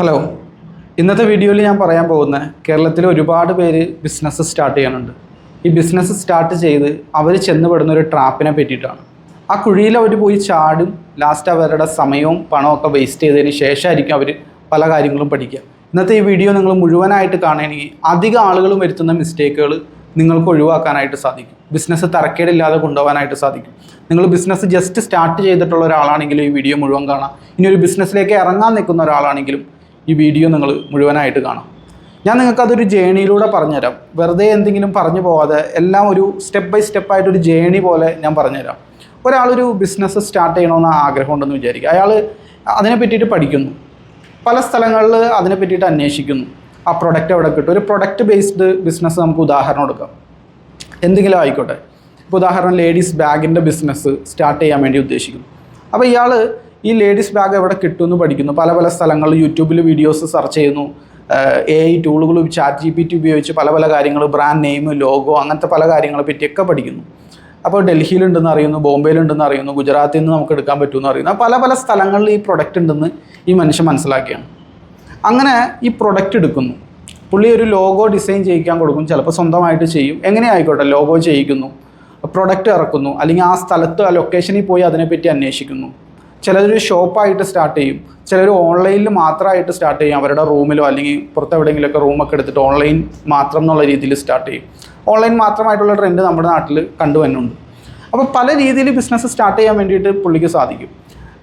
Hello ഇന്നത്തെ വീഡിയോയിൽ ഞാൻ പറയാൻ പോകുന്ന കേരളത്തിൽ ഒരുപാട് പേര് ബിസിനസ് സ്റ്റാർട്ട് ചെയ്യാനുണ്ട്. ഈ ബിസിനസ് സ്റ്റാർട്ട് ചെയ്ത് അവർ ചെന്നുപെടുന്ന ഒരു ട്രാപ്പിനെ പറ്റിയിട്ടാണ്. ആ കുഴിയിൽ അവർ പോയി ചാടും ലാസ്റ്റ് അവരുടെ സമയവും പണമൊക്കെ വേസ്റ്റ് ചെയ്തതിന് ശേഷമായിരിക്കും അവർ പല കാര്യങ്ങളും പഠിക്കുക. ഇന്നത്തെ ഈ വീഡിയോ നിങ്ങൾ മുഴുവനായിട്ട് കാണുകയാണെങ്കിൽ അധികം ആളുകളും വരുത്തുന്ന മിസ്റ്റേക്കുകൾ നിങ്ങൾക്ക് ഒഴിവാക്കാനായിട്ട് സാധിക്കും. ബിസിനസ് തരക്കേടില്ലാതെ കൊണ്ടുപോകാനായിട്ട് സാധിക്കും. നിങ്ങൾ ബിസിനസ് ജസ്റ്റ് സ്റ്റാർട്ട് ചെയ്തിട്ടുള്ള ഒരാളാണെങ്കിലും ഈ വീഡിയോ മുഴുവൻ കാണാം. ഇനി ഒരു ബിസിനസ്സിലേക്ക് ഇറങ്ങാൻ നിൽക്കുന്ന ഒരാളാണെങ്കിലും ഈ വീഡിയോ നിങ്ങൾ മുഴുവനായിട്ട് കാണാം. ഞാൻ നിങ്ങൾക്ക് അതൊരു ജേണിയിലൂടെ പറഞ്ഞുതരാം. വെറുതെ എന്തെങ്കിലും പറഞ്ഞു പോകാതെ എല്ലാം ഒരു സ്റ്റെപ്പ് ബൈ സ്റ്റെപ്പ് ആയിട്ട് ഒരു ജേണി പോലെ ഞാൻ പറഞ്ഞുതരാം. ഒരാളൊരു ബിസിനസ് സ്റ്റാർട്ട് ചെയ്യണമെന്ന് ആഗ്രഹമുണ്ടെന്ന് വിചാരിക്കുക. അയാൾ അതിനെ പറ്റിയിട്ട് പഠിക്കുന്നു. പല സ്ഥലങ്ങളിൽ അതിനെ പറ്റിയിട്ട് അന്വേഷിക്കുന്നു. ആ പ്രൊഡക്റ്റ് എവിടെ കിട്ടും? ഒരു പ്രൊഡക്റ്റ് ബേസ്ഡ് ബിസിനസ് നമുക്ക് ഉദാഹരണം എടുക്കാം. എന്തെങ്കിലും ആയിക്കോട്ടെ. ഇപ്പോൾ ഉദാഹരണം ലേഡീസ് ബാഗിന്റെ ബിസിനസ് സ്റ്റാർട്ട് ചെയ്യാൻ വേണ്ടി ഉദ്ദേശിക്കുന്നു. അപ്പോൾ ഇയാൾ ഈ ലേഡീസ് ബാഗ് എവിടെ കിട്ടുമെന്ന് പഠിക്കുന്നു. പല പല സ്ഥലങ്ങളിൽ യൂട്യൂബിൽ വീഡിയോസ് സെർച്ച് ചെയ്യുന്നു. എ ഐ ടൂളുകൾ ചാറ്റ് ജി പി ടി ഉപയോഗിച്ച് പല പല കാര്യങ്ങൾ ബ്രാൻഡ് നെയിം ലോഗോ അങ്ങനത്തെ പല കാര്യങ്ങളെ പറ്റിയൊക്കെ പഠിക്കുന്നു. അപ്പോൾ ഡൽഹിയിലുണ്ടെന്ന് അറിയുന്നു ബോംബെയിലുണ്ടെന്ന് അറിയുന്നു ഗുജറാത്തിൽ നിന്ന് നമുക്ക് എടുക്കാൻ പറ്റുമെന്ന് അറിയുന്നു. പല പല സ്ഥലങ്ങളിൽ ഈ പ്രൊഡക്റ്റ് ഉണ്ടെന്ന് ഈ മനുഷ്യൻ മനസ്സിലാക്കിയാണ്. അങ്ങനെ ഈ പ്രൊഡക്റ്റ് എടുക്കുന്നു. പുള്ളി ഒരു ലോഗോ ഡിസൈൻ ചെയ്യിക്കാൻ കൊടുക്കും. ചിലപ്പോൾ സ്വന്തമായിട്ട് ചെയ്യും. എങ്ങനെ ആയിക്കോട്ടെ ലോഗോ ചെയ്യിക്കുന്നു പ്രൊഡക്റ്റ് ഇറക്കുന്നു അല്ലെങ്കിൽ ആ സ്ഥലത്ത് ആ ലൊക്കേഷനിൽ പോയി അതിനെപ്പറ്റി അന്വേഷിക്കുന്നു. ചിലരൊരു ഷോപ്പായിട്ട് സ്റ്റാർട്ട് ചെയ്യും. ചിലർ ഓൺലൈനിൽ മാത്രമായിട്ട് സ്റ്റാർട്ട് ചെയ്യും. അവരുടെ റൂമിലോ അല്ലെങ്കിൽ പുറത്ത് എവിടെയെങ്കിലുമൊക്കെ റൂമൊക്കെ എടുത്തിട്ട് ഓൺലൈൻ മാത്രം എന്നുള്ള രീതിയിൽ സ്റ്റാർട്ട് ചെയ്യും. ഓൺലൈൻ മാത്രമായിട്ടുള്ള ട്രെൻഡ് നമ്മുടെ നാട്ടിൽ കണ്ടുവന്നുണ്ട് അപ്പോൾ പല രീതിയിൽ ബിസിനസ് സ്റ്റാർട്ട് ചെയ്യാൻ വേണ്ടിയിട്ട് പുള്ളിക്ക് സാധിക്കും.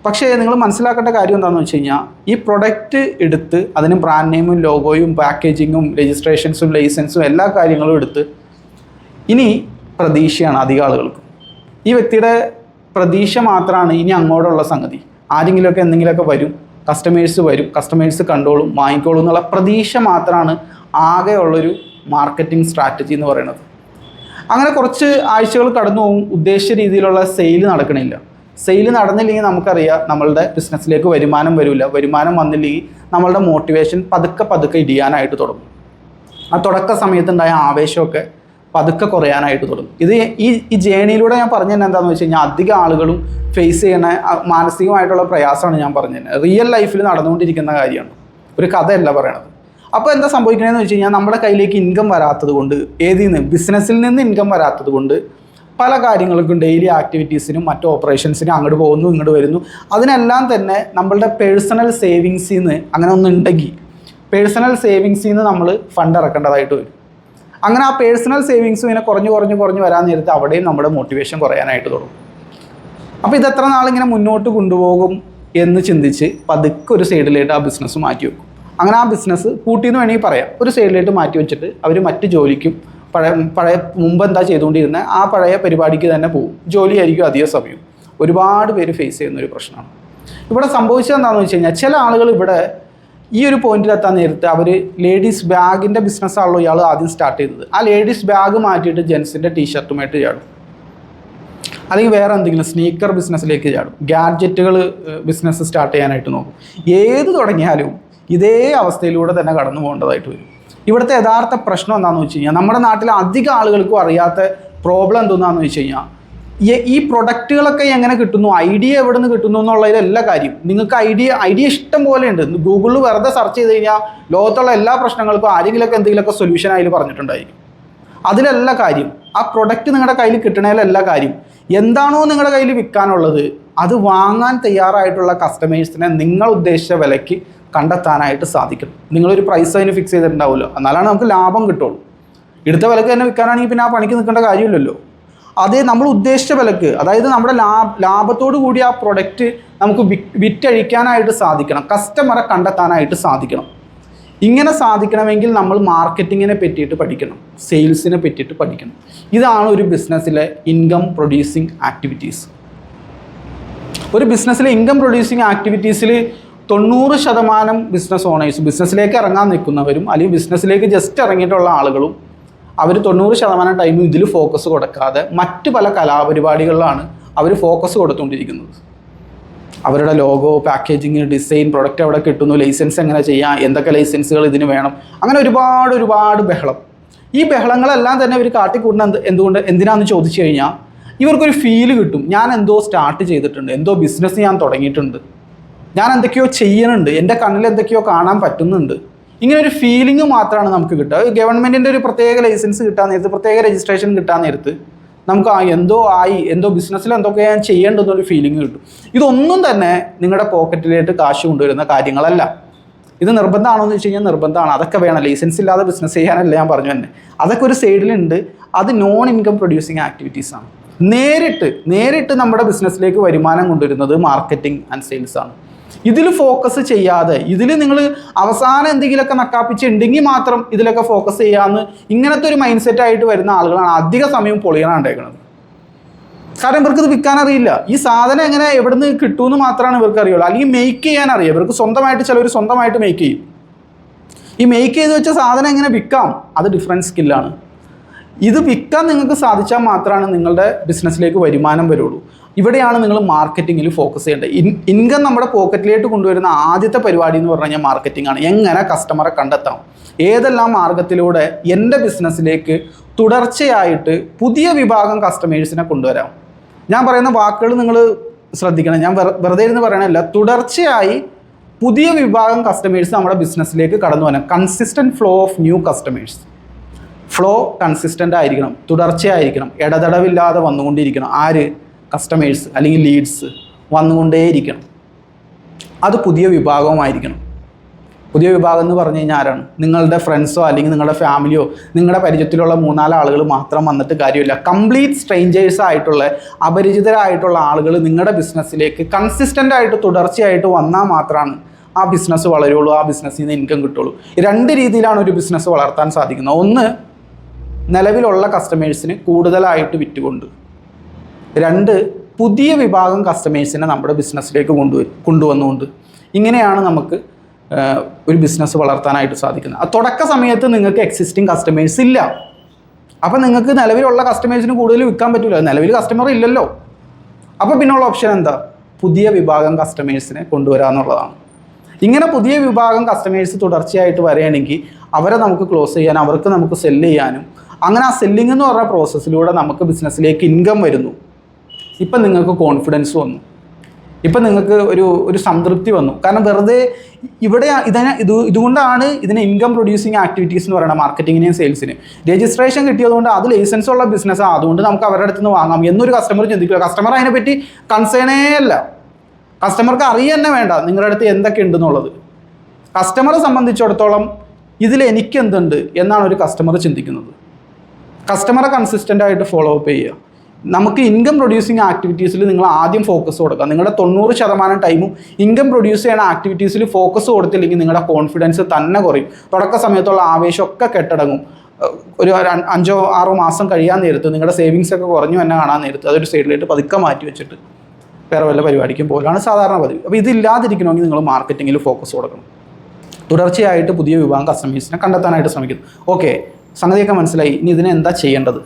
പക്ഷേ നിങ്ങൾ മനസ്സിലാക്കേണ്ട കാര്യം എന്താണെന്ന് വെച്ച് കഴിഞ്ഞാൽ ഈ പ്രൊഡക്റ്റ് എടുത്ത് അതിന് ബ്രാൻഡ് നെയിമും ലോഗോയും പാക്കേജിങ്ങും രജിസ്ട്രേഷൻസും ലൈസൻസും എല്ലാ കാര്യങ്ങളും എടുത്ത് ഇനി പ്രതീക്ഷയാണ് അധിക ആളുകൾക്കും. ഈ വ്യക്തിയുടെ പ്രതീക്ഷ മാത്രമാണ് ഇനി അങ്ങോട്ടുള്ള സംഗതി. ആരെങ്കിലുമൊക്കെ എന്തെങ്കിലുമൊക്കെ വരും കസ്റ്റമേഴ്സ് വരും കസ്റ്റമേഴ്സ് കണ്ടോളും വാങ്ങിക്കോളും എന്നുള്ള പ്രതീക്ഷ മാത്രമാണ് ആകെയുള്ളൊരു മാർക്കറ്റിംഗ് സ്ട്രാറ്റജി എന്ന് പറയുന്നത്. അങ്ങനെ കുറച്ച് ആഴ്ചകൾ കടന്നു പോകും ഉദ്ദേശിച്ച രീതിയിലുള്ള സെയിൽ നടക്കണില്ല. സെയിൽ നടന്നില്ലെങ്കിൽ നമുക്കറിയാം നമ്മളുടെ ബിസിനസ്സിലേക്ക് വരുമാനം വരില്ല വരുമാനം വന്നില്ലെങ്കിൽ നമ്മളുടെ മോട്ടിവേഷൻ പതുക്കെ പതുക്കെ ഇടിയാനായിട്ട് തുടങ്ങും. ആ തുടക്ക സമയത്തുണ്ടായ ആവേശമൊക്കെ പതുക്കെ കുറയാനായിട്ട് തുടങ്ങും. ഇത് ഈ ഈ ജേണിയിലൂടെ ഞാൻ പറഞ്ഞു തന്നെ എന്താണെന്ന് വെച്ച് കഴിഞ്ഞാൽ അധികം ആളുകളും ഫേസ് ചെയ്യുന്ന മാനസികമായിട്ടുള്ള പ്രയാസമാണ് ഞാൻ പറഞ്ഞു തന്നെ റിയൽ ലൈഫിൽ നടന്നുകൊണ്ടിരിക്കുന്ന കാര്യമാണ്. ഒരു കഥയല്ല പറയണത്. അപ്പോൾ എന്താ സംഭവിക്കണമെന്ന് വെച്ച് കഴിഞ്ഞാൽ നമ്മുടെ കയ്യിലേക്ക് ഇൻകം വരാത്തത് കൊണ്ട് ഏതിൽ നിന്ന് ബിസിനസ്സിൽ നിന്ന് ഇൻകം വരാത്തത് കൊണ്ട് പല കാര്യങ്ങൾക്കും ഡെയിലി ആക്ടിവിറ്റീസിനും മറ്റു ഓപ്പറേഷൻസിനും അങ്ങോട്ട് പോകുന്നു ഇങ്ങോട്ട് വരുന്നു. അതിനെല്ലാം തന്നെ നമ്മളുടെ പേഴ്സണൽ സേവിങ്സിൽ നിന്ന് അങ്ങനെ ഒന്നുണ്ടെങ്കിൽ പേഴ്സണൽ സേവിങ്സിൽ നിന്ന് നമ്മൾ ഫണ്ട് ഇറക്കേണ്ടതായിട്ട് വരും. അങ്ങനെ ആ പേഴ്സണൽ സേവിങ്സും ഇങ്ങനെ കുറഞ്ഞു കുറഞ്ഞു കുറഞ്ഞു വരാൻ നേരത്ത് അവിടെയും നമ്മുടെ മോട്ടിവേഷൻ കുറയാനായിട്ട് തുടങ്ങും. അപ്പോൾ ഇത് എത്ര നാളിങ്ങനെ മുന്നോട്ട് കൊണ്ടുപോകും എന്ന് ചിന്തിച്ച് പതുക്കെ ഒരു സൈഡിലായിട്ട് ആ ബിസിനസ് മാറ്റി വെക്കും. അങ്ങനെ ആ ബിസിനസ് കൂട്ടിയെന്ന് വേണമെങ്കിൽ പറയാം. ഒരു സൈഡിലായിട്ട് മാറ്റി വെച്ചിട്ട് അവർ മറ്റ് ജോലിക്കും പഴയ പഴയ മുമ്പ് എന്താ ചെയ്തുകൊണ്ടിരുന്ന ആ പഴയ പരിപാടിക്ക് തന്നെ പോകും. ജോലിയായിരിക്കും അധിക സമയം. ഒരുപാട് പേര് ഫേസ് ചെയ്യുന്ന ഒരു പ്രശ്നമാണ്. ഇവിടെ സംഭവിച്ചത് എന്താണെന്ന് വെച്ച് കഴിഞ്ഞാൽ ചില ആളുകൾ ഇവിടെ ഈ ഒരു പോയിന്റിലെത്താൻ നേരത്തെ അവർ ലേഡീസ് ബാഗിന്റെ ബിസിനസ്സാണല്ലോ ഇയാൾ ആദ്യം സ്റ്റാർട്ട് ചെയ്തത്. ആ ലേഡീസ് ബാഗ് മാറ്റിയിട്ട് ജെൻസിന്റെ ടീഷർട്ടുമായിട്ട് ചാടും. അല്ലെങ്കിൽ വേറെ എന്തെങ്കിലും സ്നീക്കർ ബിസിനസ്സിലേക്ക് ചാടും. ഗാഡ്ജറ്റുകൾ ബിസിനസ് സ്റ്റാർട്ട് ചെയ്യാനായിട്ട് നോക്കും. ഏത് തുടങ്ങിയാലും ഇതേ അവസ്ഥയിലൂടെ തന്നെ കടന്നു പോകേണ്ടതായിട്ട് വരും. ഇവിടുത്തെ യഥാർത്ഥ പ്രശ്നം എന്താണെന്ന് വെച്ച് കഴിഞ്ഞാൽ നമ്മുടെ നാട്ടിലെ അധികം ആളുകൾക്കും അറിയാത്ത പ്രോബ്ലം എന്തെന്നാന്ന് വെച്ച് കഴിഞ്ഞാൽ ഈ- പ്രൊഡക്റ്റുകളൊക്കെ എങ്ങനെ കിട്ടുന്നു? ഐഡിയ എവിടെ നിന്ന് കിട്ടുന്നു എന്നുള്ളതിലല്ല കാര്യം. നിങ്ങൾക്ക് ഐഡിയ ഐഡിയ ഇഷ്ടം പോലെ ഉണ്ട്. ഗൂഗിളിൽ വെറുതെ സെർച്ച് ചെയ്ത് കഴിഞ്ഞാൽ ലോകത്തുള്ള എല്ലാ പ്രശ്നങ്ങൾക്കും ആരെങ്കിലുമൊക്കെ എന്തെങ്കിലുമൊക്കെ സൊല്യൂഷൻ അതിൽ പറഞ്ഞിട്ടുണ്ടായിരിക്കും. അതിലല്ല കാര്യം. ആ പ്രൊഡക്റ്റ് നിങ്ങളുടെ കയ്യിൽ കിട്ടണതിലല്ല കാര്യം. എന്താണോ നിങ്ങളുടെ കയ്യിൽ വിൽക്കാനുള്ളത് അത് വാങ്ങാൻ തയ്യാറായിട്ടുള്ള കസ്റ്റമേഴ്സിനെ നിങ്ങൾ ഉദ്ദേശിച്ച വിലയ്ക്ക് കണ്ടെത്താനായിട്ട് സാധിക്കും. നിങ്ങളൊരു പ്രൈസ് അതിന് ഫിക്സ് ചെയ്തിട്ടുണ്ടാവുമല്ലോ. എന്നാലാണ് നമുക്ക് ലാഭം കിട്ടുള്ളൂ. എടുത്ത വിലക്ക് തന്നെ വിൽക്കാനാണെങ്കിൽ പിന്നെ ആ പണിക്ക് നിൽക്കേണ്ട കാര്യമില്ലല്ലോ. അതേ നമ്മൾ ഉദ്ദേശിച്ച വിലക്ക് അതായത് നമ്മുടെ ലാഭ ലാഭത്തോടു കൂടി ആ പ്രൊഡക്റ്റ് നമുക്ക് വിറ്റഴിക്കാനായിട്ട് സാധിക്കണം കസ്റ്റമറെ കണ്ടെത്താനായിട്ട് സാധിക്കണം. ഇങ്ങനെ സാധിക്കണമെങ്കിൽ നമ്മൾ മാർക്കറ്റിങ്ങിനെ പറ്റിയിട്ട് പഠിക്കണം സെയിൽസിനെ പറ്റിയിട്ട് പഠിക്കണം. ഇതാണ് ഒരു ബിസിനസ്സിലെ ഇൻകം പ്രൊഡ്യൂസിങ് ആക്ടിവിറ്റീസ് ഒരു ബിസിനസ്സിലെ ഇൻകം പ്രൊഡ്യൂസിങ് ആക്ടിവിറ്റീസിൽ തൊണ്ണൂറ് ശതമാനം ബിസിനസ് ഓണേഴ്സ് ബിസിനസ്സിലേക്ക് ഇറങ്ങാൻ നിൽക്കുന്നവരും അല്ലെങ്കിൽ ബിസിനസ്സിലേക്ക് ജസ്റ്റ് ഇറങ്ങിയിട്ടുള്ള ആളുകളും അവർ തൊണ്ണൂറ് ശതമാനം ടൈമും ഇതിൽ ഫോക്കസ് കൊടുക്കാതെ മറ്റു പല കലാപരിപാടികളിലാണ് അവർ ഫോക്കസ് കൊടുത്തുകൊണ്ടിരിക്കുന്നത്. അവരുടെ ലോഗോ പാക്കേജിങ് ഡിസൈൻ പ്രൊഡക്റ്റ് എവിടെ കിട്ടുന്നു ലൈസൻസ് എങ്ങനെ ചെയ്യാം എന്തൊക്കെ ലൈസൻസുകൾ ഇതിന് വേണം അങ്ങനെ ഒരുപാട് ഒരുപാട് ബഹളം. ഈ ബഹളങ്ങളെല്ലാം തന്നെ ഇവർ കാട്ടിക്കൂട്ടുന്ന എന്ത് എന്തുകൊണ്ട് എന്തിനാണെന്ന് ചോദിച്ചു കഴിഞ്ഞാൽ ഇവർക്കൊരു ഫീൽ കിട്ടും. ഞാൻ എന്തോ സ്റ്റാർട്ട് ചെയ്തിട്ടുണ്ട് എന്തോ ബിസിനസ് ഞാൻ തുടങ്ങിയിട്ടുണ്ട്. ഞാൻ എന്തൊക്കെയോ ചെയ്യണുണ്ട് എന്റെ കണ്ണിൽ എന്തൊക്കെയോ കാണാൻ പറ്റുന്നുണ്ട്. ഇങ്ങനെ ഒരു ഫീലിംഗ് മാത്രമാണ് നമുക്ക് കിട്ടുക. ഗവൺമെന്റിന്റെ ഒരു പ്രത്യേക ലൈസൻസ് കിട്ടാൻ നേരത്ത് പ്രത്യേക രജിസ്ട്രേഷൻ കിട്ടാൻ നേരത്ത് നമുക്ക് ആ എന്തോ ആയി എന്തോ ബിസിനസ്സിൽ എന്തൊക്കെ ഞാൻ ചെയ്യേണ്ടതെന്നൊരു ഫീലിംഗ് കിട്ടും. ഇതൊന്നും തന്നെ നിങ്ങളുടെ പോക്കറ്റിലേക്ക് കാശ് കൊണ്ടുവരുന്ന കാര്യങ്ങളല്ല. ഇത് നിർബന്ധമാണോ എന്ന് വെച്ച് കഴിഞ്ഞാൽ നിർബന്ധമാണ്. അതൊക്കെ വേണം. ലൈസൻസ് ഇല്ലാതെ ബിസിനസ് ചെയ്യാനല്ല ഞാൻ പറഞ്ഞു തന്നെ അതൊക്കെ ഒരു സൈഡിലുണ്ട് അത് നോൺ ഇൻകം പ്രൊഡ്യൂസിങ് ആക്ടിവിറ്റീസ് ആണ്. നേരിട്ട് നേരിട്ട് നമ്മുടെ ബിസിനസ്സിലേക്ക് വരുമാനം കൊണ്ടുവരുന്നത് മാർക്കറ്റിംഗ് ആൻഡ് സെയിൽസ് ആണ്. ഇതിൽ ഫോക്കസ് ചെയ്യാതെ ഇതിൽ നിങ്ങൾ അവസാനം എന്തെങ്കിലുമൊക്കെ നക്കാപ്പിച്ചുണ്ടെങ്കിൽ മാത്രം ഇതിലൊക്കെ ഫോക്കസ് ചെയ്യാമെന്ന് ഇങ്ങനത്തെ ഒരു മൈൻഡ് സെറ്റ് ആയിട്ട് വരുന്ന ആളുകളാണ് അധിക സമയം പൊളിയണുണ്ടേക്കുന്നത് കാരണം ഇവർക്ക് ഇത് വിൽക്കാൻ അറിയില്ല. ഈ സാധനം എങ്ങനെ എവിടെ നിന്ന് കിട്ടുമെന്ന് മാത്രമാണ് ഇവർക്ക് അറിയുള്ളൂ. അല്ലെങ്കിൽ മേക്ക് ചെയ്യാൻ അറിയാം. ഇവർക്ക് സ്വന്തമായിട്ട് ചിലവർ സ്വന്തമായിട്ട് മേക്ക് ചെയ്യും. ഈ മേക്ക് ചെയ്ത് വെച്ച സാധനം എങ്ങനെ വിൽക്കാം? അത് ഡിഫറൻസ് സ്കില്ലാണ് ഇത് വിൽക്കാൻ നിങ്ങൾക്ക് സാധിച്ചാൽ മാത്രമാണ് നിങ്ങളുടെ ബിസിനസ്സിലേക്ക് വരുമാനം വരുള്ളൂ. ഇവിടെയാണ് നിങ്ങൾ മാർക്കറ്റിങ്ങിൽ ഫോക്കസ് ചെയ്യേണ്ടത്. ഇൻ ഇൻകം നമ്മുടെ പോക്കറ്റിലേക്ക് കൊണ്ടുവരുന്ന ആദ്യത്തെ പരിപാടി എന്ന് പറഞ്ഞാൽ മാർക്കറ്റിംഗ് ആണ്. എങ്ങനെ കസ്റ്റമറെ കണ്ടെത്താം? ഏതെല്ലാം മാർഗത്തിലൂടെ എന്റെ ബിസിനസ്സിലേക്ക് തുടർച്ചയായിട്ട് പുതിയ വിഭാഗം കസ്റ്റമേഴ്സിനെ കൊണ്ടുവരാം? ഞാൻ പറയുന്ന വാക്കുകൾ നിങ്ങൾ ശ്രദ്ധിക്കണം. ഞാൻ വെറുതെ ഇരുന്ന് പറയണല്ല തുടർച്ചയായി പുതിയ വിഭാഗം കസ്റ്റമേഴ്സ് നമ്മുടെ ബിസിനസ്സിലേക്ക് കടന്നു വരാം consistent flow of new customers flow consistent ആയിരിക്കണം തുടർച്ചയായിരിക്കണം ഇടതടവില്ലാതെ വന്നുകൊണ്ടിരിക്കണം. ആര്? കസ്റ്റമേഴ്സ് അല്ലെങ്കിൽ ലീഡ്സ് വന്നുകൊണ്ടേയിരിക്കണം. അത് പുതിയ വിഭാഗവുമായിരിക്കണം. പുതിയ വിഭാഗം എന്ന് പറഞ്ഞു കഴിഞ്ഞാൽ ആരാണ്? നിങ്ങളുടെ ഫ്രണ്ട്സോ അല്ലെങ്കിൽ നിങ്ങളുടെ ഫാമിലിയോ നിങ്ങളുടെ പരിചയത്തിലുള്ള മൂന്നാൽ ആളുകൾ മാത്രം വന്നിട്ട് കാര്യമില്ല. കംപ്ലീറ്റ് സ്ട്രേഞ്ചേഴ്സ് ആയിട്ടുള്ള അപരിചിതരായിട്ടുള്ള ആളുകൾ നിങ്ങളുടെ ബിസിനസ്സിലേക്ക് കൺസിസ്റ്റന്റ് ആയിട്ട് തുടർച്ചയായിട്ട് വന്നാൽ മാത്രമാണ് ആ ബിസിനസ് വളരുള്ളൂ ആ ബിസിനസ്സിൽ നിന്ന് ഇൻകം കിട്ടുള്ളൂ. രണ്ട് രീതിയിലാണ് ഒരു ബിസിനസ് വളർത്താൻ സാധിക്കുന്നത്. ഒന്ന് നിലവിലുള്ള കസ്റ്റമേഴ്സിന് കൂടുതലായിട്ട് വിറ്റുകൊണ്ട്. രണ്ട് പുതിയ വിഭാഗം കസ്റ്റമേഴ്സിനെ നമ്മുടെ ബിസിനസ്സിലേക്ക് കൊണ്ടുവരും കൊണ്ടുവന്നുകൊണ്ട്. ഇങ്ങനെയാണ് നമുക്ക് ഒരു ബിസിനസ് വളർത്താനായിട്ട് സാധിക്കുന്നത്. ആ തുടക്ക സമയത്ത് നിങ്ങൾക്ക് എക്സിസ്റ്റിംഗ് കസ്റ്റമേഴ്സ് ഇല്ല. അപ്പോൾ നിങ്ങൾക്ക് നിലവിലുള്ള കസ്റ്റമേഴ്സിന് കൂടുതൽ വിൽക്കാൻ പറ്റില്ല നിലവിൽ കസ്റ്റമർ ഇല്ലല്ലോ. അപ്പോൾ പിന്നുള്ള ഓപ്ഷൻ എന്താ? പുതിയ വിഭാഗം കസ്റ്റമേഴ്സിനെ കൊണ്ടുവരിക എന്നുള്ളതാണ്. ഇങ്ങനെ പുതിയ വിഭാഗം കസ്റ്റമേഴ്സ് തുടർച്ചയായിട്ട് വരികയാണെങ്കിൽ അവരെ നമുക്ക് ക്ലോസ് ചെയ്യാൻ അവർക്ക് നമുക്ക് സെല്ല് ചെയ്യാനും അങ്ങനെ ആ സെല്ലിംഗ് എന്ന് പറഞ്ഞ പ്രോസസ്സിലൂടെ നമുക്ക് ബിസിനസ്സിലേക്ക് ഇൻകം വരുന്നു. ഇപ്പം നിങ്ങൾക്ക് കോൺഫിഡൻസ് വന്നു. ഇപ്പം നിങ്ങൾക്ക് ഒരു ഒരു സംതൃപ്തി വന്നു. കാരണം വെറുതെ ഇവിടെ ഇതിനെ ഇത് ഇതുകൊണ്ടാണ് ഇതിനെ ഇൻകം പ്രൊഡ്യൂസിങ് ആക്ടിവിറ്റീസ് എന്ന് പറയുന്നത് മാർക്കറ്റിങ്ങിനെയും സെയിൽസിന് രജിസ്ട്രേഷൻ കിട്ടിയതുകൊണ്ട് അത് ലൈസൻസ് ഉള്ള ബിസിനസ്സാണ് അതുകൊണ്ട് നമുക്ക് അവരുടെ അടുത്ത് നിന്ന് വാങ്ങാം എന്നൊരു കസ്റ്റമർ ചിന്തിക്കുക. കസ്റ്റമർ അതിനെപ്പറ്റി കൺസേണേ അല്ല. കസ്റ്റമർക്ക് അറിയുക തന്നെ വേണ്ട. നിങ്ങളുടെ അടുത്ത് എന്തൊക്കെ ഉണ്ടെന്നുള്ളത് കസ്റ്റമറെ സംബന്ധിച്ചിടത്തോളം ഇതിൽ എനിക്ക് എന്തുണ്ട് എന്നാണ് ഒരു കസ്റ്റമർ ചിന്തിക്കുന്നത്. കസ്റ്റമറെ കൺസിസ്റ്റന്റ് ആയിട്ട് ഫോളോ അപ്പ് ചെയ്യുക. നമുക്ക് ഇൻകം പ്രൊഡ്യൂസിങ് ആക്ടിവിറ്റീസിൽ നിങ്ങൾ ആദ്യം ഫോക്കസ് കൊടുക്കുക. നിങ്ങളുടെ തൊണ്ണൂറ് ശതമാനം ടൈമും ഇൻകം പ്രൊഡ്യൂസ് ചെയ്യുന്ന ആക്ടിവിറ്റീസിൽ ഫോക്കസ് കൊടുത്തില്ലെങ്കിൽ നിങ്ങളുടെ കോൺഫിഡൻസ് തന്നെ കുറയും. തുടക്ക സമയത്തുള്ള ആവേശമൊക്കെ കെട്ടടങ്ങും. ഒരു അഞ്ചോ ആറോ മാസം കഴിയാൻ നേരത്ത് നിങ്ങളുടെ സേവിങ്സ് ഒക്കെ കുറഞ്ഞു തന്നെ കാണാൻ നേരത്ത് അതൊരു സൈഡിലേക്ക് പതുക്കെ മാറ്റി വെച്ചിട്ട് വേറെ വല്ല പരിപാടിക്കും പോലാണ് സാധാരണ പതിവ്. അപ്പോൾ ഇതില്ലാതിരിക്കണമെങ്കിൽ നിങ്ങൾ മാർക്കറ്റിങ്ങിൽ ഫോക്കസ് കൊടുക്കണം. തുടർച്ചയായിട്ട് പുതിയ വിഭാഗം കസ്റ്റമേഴ്സിനെ കണ്ടെത്താനായിട്ട് ശ്രമിക്കുന്നു. ഓക്കെ സംഗതിയൊക്കെ മനസ്സിലായി. ഇനി ഇതിനെ എന്താ ചെയ്യേണ്ടത്?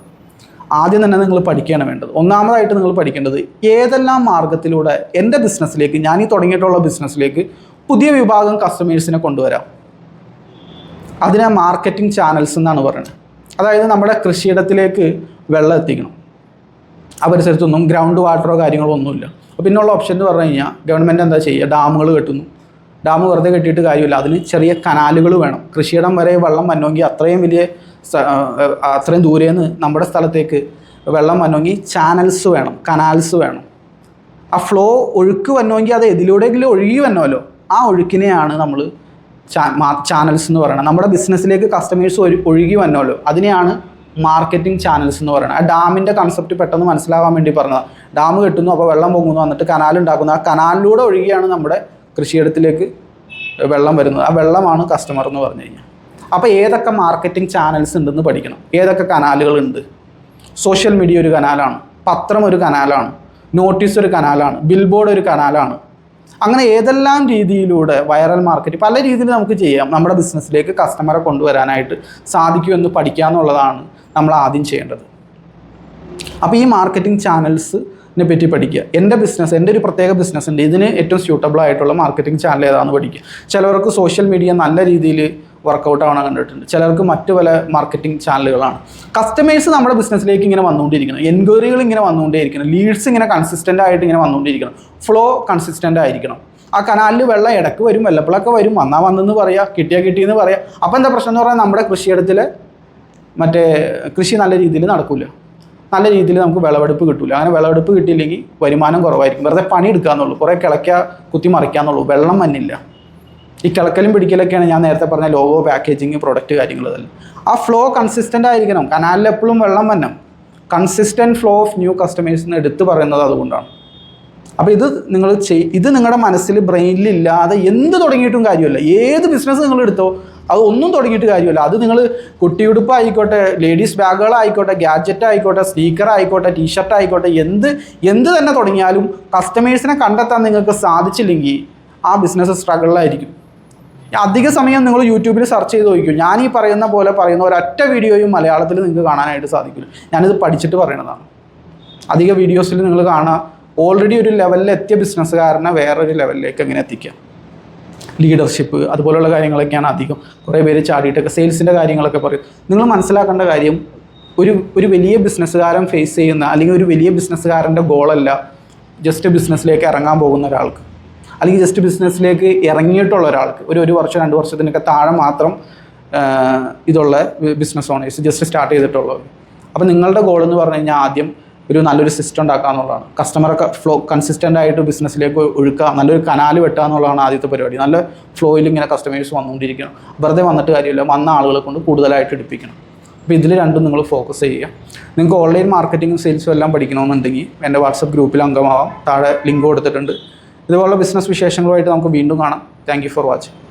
ആദ്യം തന്നെ നിങ്ങൾ പഠിക്കുകയാണ് വേണ്ടത്. ഒന്നാമതായിട്ട് നിങ്ങൾ പഠിക്കേണ്ടത് ഏതെല്ലാം മാർഗത്തിലൂടെ എന്റെ ബിസിനസ്സിലേക്ക് ഞാൻ ഈ തുടങ്ങിയിട്ടുള്ള ബിസിനസ്സിലേക്ക് പുതിയ വിഭാഗം കസ്റ്റമേഴ്സിനെ കൊണ്ടുവരാം. അതിനെ മാർക്കറ്റിംഗ് ചാനൽസ് എന്നാണ് പറയുന്നത്. അതായത് നമ്മുടെ കൃഷിയിടത്തിലേക്ക് വെള്ളം എത്തിക്കണം. ആ പരിസരത്തൊന്നും ഗ്രൗണ്ട് വാട്ടറോ കാര്യങ്ങളോ ഒന്നുമില്ല. അപ്പോൾ പിന്നെയുള്ള ഓപ്ഷൻ എന്ന് പറഞ്ഞു കഴിഞ്ഞാൽ ഗവൺമെന്റ് എന്താ ചെയ്യുക? ഡാമുകൾ കെട്ടുന്നു. ഡാം വെറുതെ കെട്ടിയിട്ട് കാര്യമില്ല. അതിന് ചെറിയ കനാലുകൾ വേണം. കൃഷിയിടം വരെ വെള്ളം വന്നെങ്കിൽ അത്രയും വലിയ അത്രയും ദൂരേന്ന് നമ്മുടെ സ്ഥലത്തേക്ക് വെള്ളം വന്നെങ്കിൽ ചാനൽസ് വേണം കനാൽസ് വേണം. ആ ഫ്ലോ ഒഴുക്ക് വന്നുവെങ്കിൽ അത് എതിലൂടെയെങ്കിലും ഒഴുകി വന്നല്ലോ ആ ഒഴുക്കിനെയാണ് നമ്മൾ ചാനൽസ് എന്ന് പറയുന്നത് നമ്മുടെ ബിസിനസ്സിലേക്ക് കസ്റ്റമേഴ്സ് ഒഴുകി വന്നല്ലോ അതിനെയാണ് മാർക്കറ്റിംഗ് ചാനൽസ് എന്ന് പറയുന്നത് ആ ഡാമിന്റെ കൺസെപ്റ്റ് പെട്ടെന്ന് മനസ്സിലാവാൻ വേണ്ടി പറഞ്ഞത്. ഡാം കെട്ടുന്നു അപ്പോൾ വെള്ളം പൊങ്ങുന്നു എന്നിട്ട് കനാൽ ഉണ്ടാക്കുന്നു. ആ കനാലിലൂടെ ഒഴുകിയാണ് നമ്മുടെ കൃഷിയിടത്തിലേക്ക് വെള്ളം വരുന്നത്. ആ വെള്ളമാണ് കസ്റ്റമർ എന്ന് പറഞ്ഞു കഴിഞ്ഞാൽ അപ്പോൾ ഏതൊക്കെ മാർക്കറ്റിംഗ് ചാനൽസ് ഉണ്ടെന്ന് പഠിക്കണം. ഏതൊക്കെ കനാലുകളുണ്ട്? സോഷ്യൽ മീഡിയ ഒരു കനാലാണ് പത്രം ഒരു കനാലാണ് നോട്ടീസ് ഒരു കനാലാണ് ബിൽബോർഡ് ഒരു കനാലാണ്. അങ്ങനെ ഏതെല്ലാം രീതിയിലൂടെ വൈറൽ മാർക്കറ്റ് പല രീതിയിൽ നമുക്ക് ചെയ്യാം. നമ്മുടെ ബിസിനസ്സിലേക്ക് കസ്റ്റമറെ കൊണ്ടുവരാനായിട്ട് സാധിക്കുമെന്ന് പഠിക്കുക എന്നുള്ളതാണ് നമ്മൾ ആദ്യം ചെയ്യേണ്ടത്. അപ്പോൾ ഈ മാർക്കറ്റിംഗ് ചാനൽസിനെ പറ്റി പഠിക്കുക. എന്റെ ബിസിനസ് എന്റെ ഒരു പ്രത്യേക ബിസിനസ് ഉണ്ട്. ഇതിന് ഏറ്റവും സ്യൂട്ടബിൾ ആയിട്ടുള്ള മാർക്കറ്റിംഗ് ചാനൽ ഏതാണെന്ന് പഠിക്കുക. ചിലവർക്ക് സോഷ്യൽ മീഡിയ നല്ല രീതിയിൽ വർക്കൗട്ട് ആവണം കണ്ടിട്ടുണ്ട്. ചിലർക്ക് മറ്റു പല മാർക്കറ്റിംഗ് ചാനലുകളാണ് കസ്റ്റമേഴ്സ് നമ്മുടെ ബിസിനസ്സിലേക്ക് ഇങ്ങനെ വന്നുകൊണ്ടിരിക്കണം എൻക്വയറികൾ ഇങ്ങനെ വന്നുകൊണ്ടേയിരിക്കണം ലീഡ്സ് ഇങ്ങനെ കൺസിസ്റ്റന്റ് ആയിട്ട് ഇങ്ങനെ വന്നുകൊണ്ടിരിക്കണം ഫ്ലോ കൺസിസ്റ്റന്റ് ആയിരിക്കണം. ആ കനാലിൽ വെള്ളം ഇടയ്ക്ക് വരും വല്ലപ്പോഴൊക്കെ വരും. വന്നാൽ വന്നെന്ന് പറയാം കിട്ടിയാൽ കിട്ടിയെന്ന് പറയാം. അപ്പോൾ എന്താ പ്രശ്നം എന്ന് പറഞ്ഞാൽ നമ്മുടെ കൃഷിയിടത്തിൽ മറ്റേ കൃഷി നല്ല രീതിയിൽ നടക്കില്ല നല്ല രീതിയിൽ നമുക്ക് വിളവെടുപ്പ് കിട്ടില്ല അങ്ങനെ വിളവെടുപ്പ് കിട്ടിയില്ലെങ്കിൽ വരുമാനം കുറവായിരിക്കും. വെറുതെ പണി എടുക്കാന്നുള്ളൂ. കുറേ കിളയ്ക്കുക കുത്തി മറിക്കാന്നുള്ളൂ വെള്ളം മഞ്ഞില്ല ഈ കിളക്കലും പിടിക്കലൊക്കെയാണ് ഞാൻ നേരത്തെ പറഞ്ഞ ലോഗോ പാക്കേജിങ് പ്രൊഡക്റ്റ് കാര്യങ്ങൾ ആ ഫ്ലോ കൺസിസ്റ്റന്റ് ആയിരിക്കണം. കനാലിൽ എപ്പോഴും വെള്ളം വന്നം കൺസിസ്റ്റന്റ് ഫ്ലോ ഓഫ് ന്യൂ കസ്റ്റമേഴ്സിന് എടുത്തു പറയുന്നത് അതുകൊണ്ടാണ്. അപ്പോൾ ഇത് നിങ്ങൾ ചെയ് ഇത് നിങ്ങളുടെ മനസ്സിൽ ബ്രെയിനിൽ ഇല്ലാതെ എന്ത് തുടങ്ങിയിട്ടും കാര്യമല്ല. ഏത് ബിസിനസ് നിങ്ങൾ എടുത്തോ അത് ഒന്നും തുടങ്ങിയിട്ട് കാര്യമല്ല. അത് നിങ്ങൾ കുട്ടിയുടുപ്പ് ആയിക്കോട്ടെ ലേഡീസ് ബാഗുകളായിക്കോട്ടെ ഗാഡ്ജറ്റ് ആയിക്കോട്ടെ സ്നീക്കർ ആയിക്കോട്ടെ ടീഷർട്ട് ആയിക്കോട്ടെ എന്ത് എന്ത് തന്നെ തുടങ്ങിയാലും കസ്റ്റമേഴ്സിനെ കണ്ടെത്താൻ നിങ്ങൾക്ക് സാധിച്ചില്ലെങ്കിൽ ആ ബിസിനസ് സ്ട്രഗിളിലായിരിക്കും അധിക സമയം നിങ്ങൾ യൂട്യൂബിൽ സെർച്ച് ചെയ്ത് നോക്കിക്കും. ഞാൻ ഈ പറയുന്ന പോലെ പറയുന്ന ഒരൊറ്റ വീഡിയോയും മലയാളത്തിൽ നിങ്ങൾക്ക് കാണാനായിട്ട് സാധിക്കില്ല. ഞാനിത് പഠിച്ചിട്ട് പറയണതാണ്. അധിക വീഡിയോസിൽ നിങ്ങൾ കാണുക ഓൾറെഡി ഒരു ലെവലിൽ എത്തിയ ബിസിനസ്സുകാരനെ വേറൊരു ലെവലിലേക്ക് എങ്ങനെ എത്തിക്കാം ലീഡർഷിപ്പ് അതുപോലുള്ള കാര്യങ്ങളൊക്കെയാണ് അധികം. കുറേ പേര് ചാടിയിട്ടൊക്കെ സെയിൽസിന്റെ കാര്യങ്ങളൊക്കെ പറയും. നിങ്ങൾ മനസ്സിലാക്കേണ്ട കാര്യം ഒരു ഒരു വലിയ ബിസിനസ്സുകാരൻ ഫേസ് ചെയ്യുന്ന അല്ലെങ്കിൽ ഒരു വലിയ ബിസിനസ്സുകാരന്റെ ഗോളല്ല ജസ്റ്റ് ബിസിനസ്സിലേക്ക് ഇറങ്ങാൻ പോകുന്ന ഒരാൾക്ക്. അല്ലെങ്കിൽ ജസ്റ്റ് ബിസിനസ്സിലേക്ക് ഇറങ്ങിയിട്ടുള്ള ഒരാൾക്ക് ഒരു ഒരു വർഷം രണ്ട് വർഷത്തിനൊക്കെ താഴെ മാത്രം ഇതുള്ള ബിസിനസ് ഓണേഴ്സ് ജസ്റ്റ് സ്റ്റാർട്ട് ചെയ്തിട്ടുള്ളത് അപ്പോൾ നിങ്ങളുടെ ഗോൾ എന്ന് പറഞ്ഞു കഴിഞ്ഞാൽ ആദ്യം ഒരു നല്ലൊരു സിസ്റ്റം ഉണ്ടാക്കുക എന്നുള്ളതാണ്. കസ്റ്റമറൊക്കെ ഫ്ലോ കൺസിസ്റ്റന്റ് ആയിട്ട് ബിസിനസ്സിലേക്ക് ഒഴുക്കുക നല്ലൊരു കനാല് വെട്ടുക എന്നുള്ളതാണ് ആദ്യത്തെ പരിപാടി. നല്ല ഫ്ലോയിൽ ഇങ്ങനെ കസ്റ്റമേഴ്സ് വന്നുകൊണ്ടിരിക്കണം. വെറുതെ വന്നിട്ട് കാര്യമില്ല വന്ന ആളുകളെ കൊണ്ട് കൂടുതലായിട്ട് എടുപ്പിക്കണം. അപ്പോൾ ഇതിൽ രണ്ടും നിങ്ങൾ ഫോക്കസ് ചെയ്യുക. നിങ്ങൾക്ക് ഓൺലൈൻ മാർക്കറ്റിംഗും സെയിൽസും എല്ലാം പഠിക്കണമെന്നുണ്ടെങ്കിൽ എന്റെ വാട്സപ്പ് ഗ്രൂപ്പിൽ അംഗമാവാം. താഴെ ലിങ്ക് കൊടുത്തിട്ടുണ്ട്. ഇതുപോലുള്ള ബിസിനസ് വിശേഷങ്ങളുമായിട്ട് നമുക്ക് വീണ്ടും കാണാം. Thank for watching